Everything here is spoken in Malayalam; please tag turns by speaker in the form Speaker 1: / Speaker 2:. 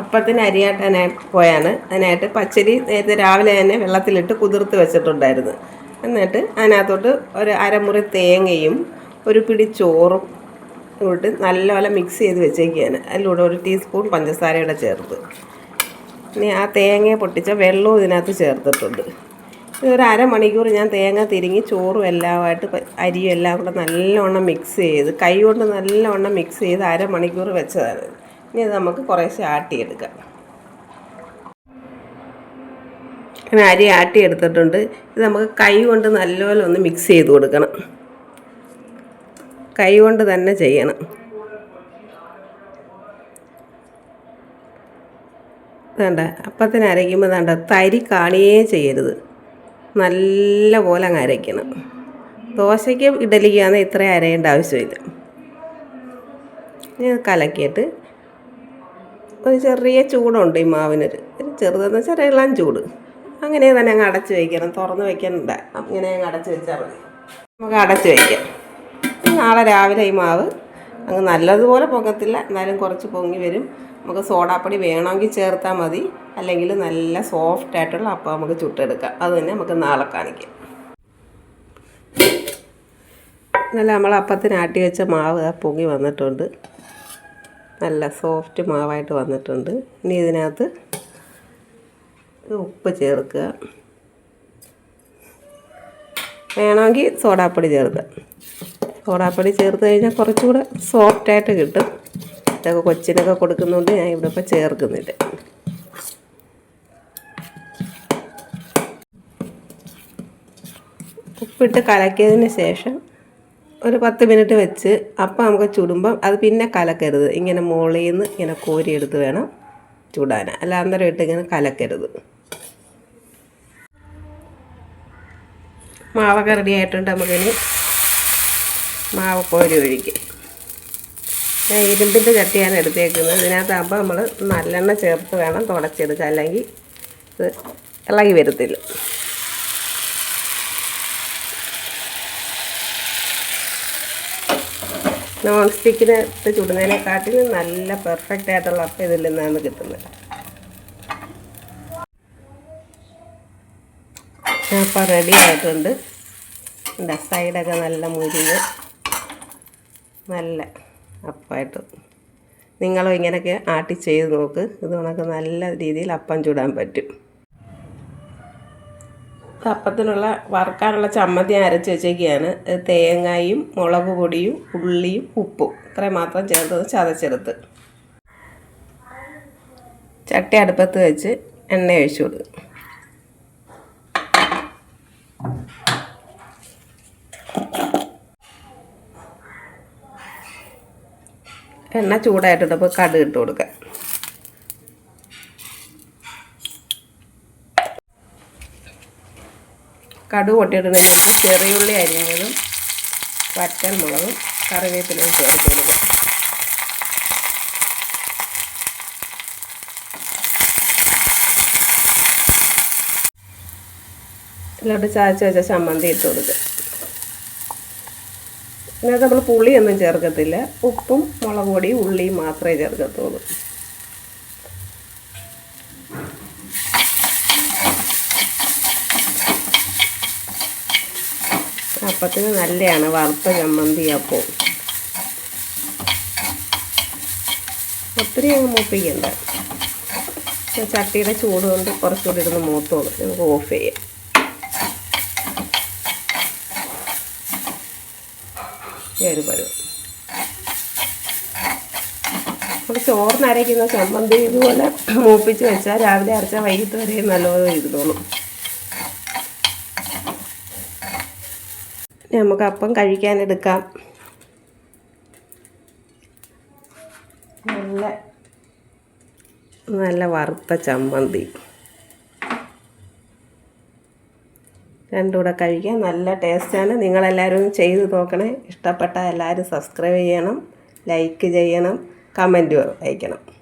Speaker 1: അപ്പത്തിന് അരിയാട്ടാനായി പോയാണ്. അതിനായിട്ട് പച്ചരി നേരത്തെ രാവിലെ തന്നെ വെള്ളത്തിലിട്ട് കുതിർത്ത് വെച്ചിട്ടുണ്ടായിരുന്നു. എന്നിട്ട് അതിനകത്തോട്ട് ഒരു അരമുറി തേങ്ങയും ഒരു പിടി ചോറും ഇട്ട് നല്ലപോലെ മിക്സ് ചെയ്ത് വെച്ചേക്കുകയാണ് അതിലൂടെ ഒരു ടീസ്പൂൺ പഞ്ചസാരയുടെ ചേർത്ത്. ഇനി ആ തേങ്ങ പൊട്ടിച്ച വെള്ളവും ഇതിനകത്ത് ചേർത്തിട്ടുണ്ട്. ഇതൊരു അരമണിക്കൂർ ഞാൻ തേങ്ങ തിരിങ്ങി ചോറും എല്ലാമായിട്ട് അരിയും എല്ലാം കൂടെ നല്ലവണ്ണം മിക്സ് ചെയ്ത് കൈ കൊണ്ട് നല്ലവണ്ണം മിക്സ് ചെയ്ത് അരമണിക്കൂർ വെച്ചതാണ്. ഇനി നമുക്ക് കുറേശ്ശെ ആട്ടിയെടുക്കാം അങ്ങനെ അരി ആട്ടി എടുത്തിട്ടുണ്ട് ഇത് നമുക്ക് കൈ കൊണ്ട് നല്ലപോലെ ഒന്ന് മിക്സ് ചെയ്ത് കൊടുക്കണം. കൈ കൊണ്ട് തന്നെ ചെയ്യണം. വേണ്ട അപ്പത്തിന് അരയ്ക്കുമ്പോൾ വേണ്ട തരി കാണിയേ ചെയ്യരുത്. നല്ല പോലെ അങ്ങ് അരയ്ക്കണം. ദോശയ്ക്കും ഇഡലിക്കാന്ന് ഇത്രയും അരയേണ്ട ആവശ്യമില്ല. കലക്കിയിട്ട് ഒരു ചെറിയ ചൂടുണ്ട് ഈ മാവിനൊരു. ഒരു ചെറുതെന്ന് വെച്ചാൽ ഇളം ചൂട്. അങ്ങനെ തന്നെ അങ്ങ് അടച്ചു വയ്ക്കണം തുറന്ന് വയ്ക്കണ്ട അങ്ങനെ അങ്ങ് അടച്ചു വെച്ചാൽ മതി. നമുക്ക് അടച്ചു വയ്ക്കാം നാളെ രാവിലെ ഈ മാവ് അങ്ങ് നല്ലതുപോലെ പൊങ്ങത്തില്ല. എന്നാലും കുറച്ച് പൊങ്ങി വരും. നമുക്ക് സോഡാപ്പൊടി വേണമെങ്കിൽ ചേർത്താൽ മതി. അല്ലെങ്കിൽ നല്ല സോഫ്റ്റ് ആയിട്ടുള്ള അപ്പം നമുക്ക് ചുട്ടെടുക്കാം. അത് തന്നെ നമുക്ക് നാളെ കാണിക്കാം. നല്ല നമ്മൾ അപ്പത്തിന് ആട്ടി വെച്ച മാവ് പൊങ്ങി വന്നിട്ടുണ്ട്. നല്ല സോഫ്റ്റ് മാവായിട്ട് വന്നിട്ടുണ്ട്. ഇനി ഇതിനകത്ത് ഉപ്പ് ചേർക്കുക. വേണമെങ്കിൽ സോഡാപ്പൊടി ചേർക്കുക. സോഡാപ്പൊടി ചേർത്ത് കഴിഞ്ഞാൽ കുറച്ചുകൂടെ സോഫ്റ്റായിട്ട് കിട്ടും. ഇതൊക്കെ കൊച്ചിനൊക്കെ കൊടുക്കുന്നതുകൊണ്ട് ഞാൻ ഇവിടെ ഇപ്പോൾ ചേർക്കുന്നില്ല. ഉപ്പിട്ട് കലക്കിയതിന് ശേഷം ഒരു പത്ത് മിനിറ്റ് വെച്ച് അപ്പം നമുക്ക് ചുടുമ്പം അത് പിന്നെ കലക്കരുത്. ഇങ്ങനെ മുകളിൽ നിന്ന് ഇങ്ങനെ കോരിയെടുത്ത് വേണം ചുടാൻ. അല്ല അന്നേരം ഇട്ട് ഇങ്ങനെ കലക്കരുത്. മാവൊക്കെ റെഡി ആയിട്ടുണ്ട് നമുക്കിനി മാവ് കോരി ഒഴിക്കാം ഞാൻ ഇരുമ്പിന്റെ ചട്ടിയാണ് എടുത്തേക്കുന്നത്. ഇതിനകത്താകുമ്പോൾ നമ്മൾ നല്ലെണ്ണ ചേർത്ത് വേണം തുടച്ചെടുക്കുക അല്ലെങ്കിൽ ഇത് ഇളകി വരത്തില്ല. നോൺ സ്റ്റിക്കിനകത്ത് ചുടുന്നതിനെക്കാട്ടിലും നല്ല പെർഫെക്റ്റ് ആയിട്ടുള്ള അപ്പം ഇതിൽ നിന്നാണ് കിട്ടുന്നത്. അപ്പം റെഡി ആയിട്ടുണ്ട്. എന്താ സൈഡൊക്കെ നല്ല മുരിഞ്ഞ് നല്ല അപ്പമായിട്ട് നിങ്ങളും ഇങ്ങനെയൊക്കെ ആട്ടി ചെയ്ത് നോക്ക്. ഇത് നല്ല രീതിയിൽ അപ്പം ചുടാൻ പറ്റും. അപ്പത്തിനുള്ള വറുക്കാനുള്ള ചമ്മന്തി അരച്ച് വെച്ചേക്കാണ് തേങ്ങയും മുളക് പൊടിയും ഉള്ളിയും ഉപ്പും. ഇത്രയും മാത്രം ചേർത്തത് ചതച്ചെടുത്ത്. ചട്ടി അടുപ്പത്ത് വെച്ച് എണ്ണ ഒഴിച്ചു കൊടുക്കും. എണ്ണ ചൂടായിട്ടുണ്ട് അപ്പോൾ കടുക് ഇട്ട് കൊടുക്കാം. കടുക് പൊട്ടിയിട്ടതിന് ശേഷം ചെറിയുള്ളി അരിഞ്ഞതും വറ്റൽ മുളകും കറിവേപ്പിലയും ചേർത്ത് കൊടുക്കും. ഇതിലോട്ട് ചായച്ച് വെച്ച ചമ്മന്തി ഇട്ട് കൊടുക്കുക. ഇതിനകത്ത് നമ്മൾ പുളിയൊന്നും ചേർക്കത്തില്ല. ഉപ്പും മുളക് പൊടിയും ഉള്ളിയും മാത്രമേ ചേർക്കത്തുള്ളൂ. അപ്പത്തിന് നല്ലതാണ് വറുത്ത ചമ്മന്തി അപ്പോൾ. ഒത്തിരി അങ്ങ് മൂപ്പിക്കണ്ട. ചട്ടിയുടെ ചൂട് കൊണ്ട് കുറച്ചുകൂടി ഇരുന്ന് മൂത്തോളൂ. നമുക്ക് ഓഫ് ചെയ്യാം. ഏഴ് പരുവം? നമുക്ക് ചോറിനരയ്ക്കുന്ന ചമ്മന്തി ഇതുപോലെ മൂപ്പിച്ച് വെച്ചാൽ രാവിലെ അരച്ചാൽ വൈകിട്ട് വരെയും നല്ലപോലെ ഇരുന്നോളും. നമുക്ക് അപ്പം കഴിക്കാനെടുക്കാം. നല്ല നല്ല വറുത്ത ചമ്മന്തി. രണ്ടുകൂടെ കഴിക്കാൻ നല്ല ടേസ്റ്റാണ്. നിങ്ങളെല്ലാവരും ചെയ്ത് നോക്കണേ. ഇഷ്ടപ്പെട്ട എല്ലാവരും സബ്സ്ക്രൈബ് ചെയ്യണം. ലൈക്ക് ചെയ്യണം. കമന്റ് അയക്കണം.